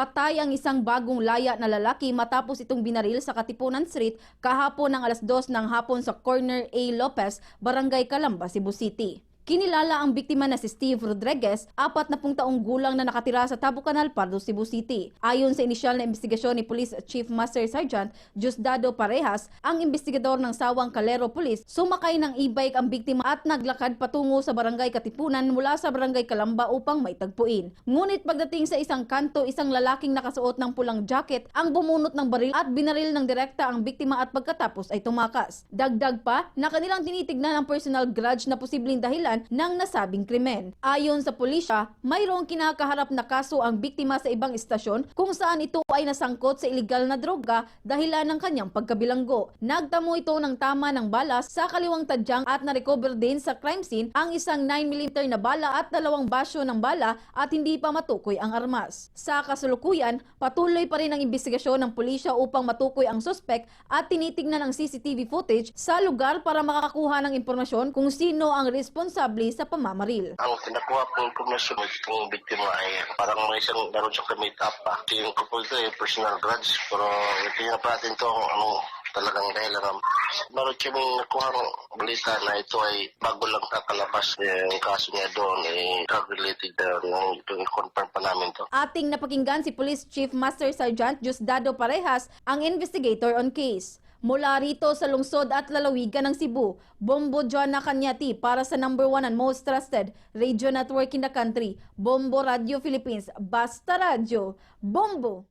Patay ang isang bagong laya na lalaki matapos itong binaril sa Katipunan Street kahapon ng alas 2 ng hapon sa corner A. Lopez, Barangay Calamba, Cebu City. Kinilala ang biktima na si Steve Rodriguez, apat na pung taong gulang na nakatira sa Tabo Canal, Pardo, Cebu City. Ayon sa inisyal na investigasyon ni Police Chief Master Sergeant Diosdado Parehas, ang investigador ng Sawang Calero Police, sumakay ng e-bike ang biktima at naglakad patungo sa Barangay Katipunan mula sa Barangay Calamba upang may tagpuin. Ngunit pagdating sa isang kanto, isang lalaking nakasuot ng pulang jacket ang bumunot ng baril at binaril ng direkta ang biktima at pagkatapos ay tumakas. Dagdag pa na kanilang tinitignan ang personal grudge na posibleng dahilan ng nasabing krimen. Ayon sa pulisya, mayroong kinakaharap na kaso ang biktima sa ibang istasyon kung saan ito ay nasangkot sa ilegal na droga dahilan ng kanyang pagkabilanggo. Nagtamo ito ng tama ng bala sa kaliwang tadyang at na-recover din sa crime scene ang isang 9mm na bala at dalawang basyo ng bala at hindi pa matukoy ang armas. Sa kasulukuyan, patuloy pa rin ang investigasyon ng pulisya upang matukoy ang suspek at tinitignan ang CCTV footage sa lugar para makakakuha ng impormasyon kung sino ang responsable sa pamamaril. Ang kinakuha kong impormasyon ng biktima ay parang may isang meron siyang kamit up pa. Tingin ko po ito ay personal grudge pero tingnan pa natin ito ano talagang dahilan. Meron siyang nakuha ng balita na ito ay bago lang kakalabas yung kaso niya doon drug related na ito confirm pa namin to. Ating napakinggan si Police Chief Master Sergeant Diosdado Parehas, ang investigator on case. Mula rito sa lungsod at lalawigan ng Cebu, Bombo Joanna Kanyati para sa number one and most trusted radio network in the country, Bombo Radio Philippines. Basta Radio, Bombo!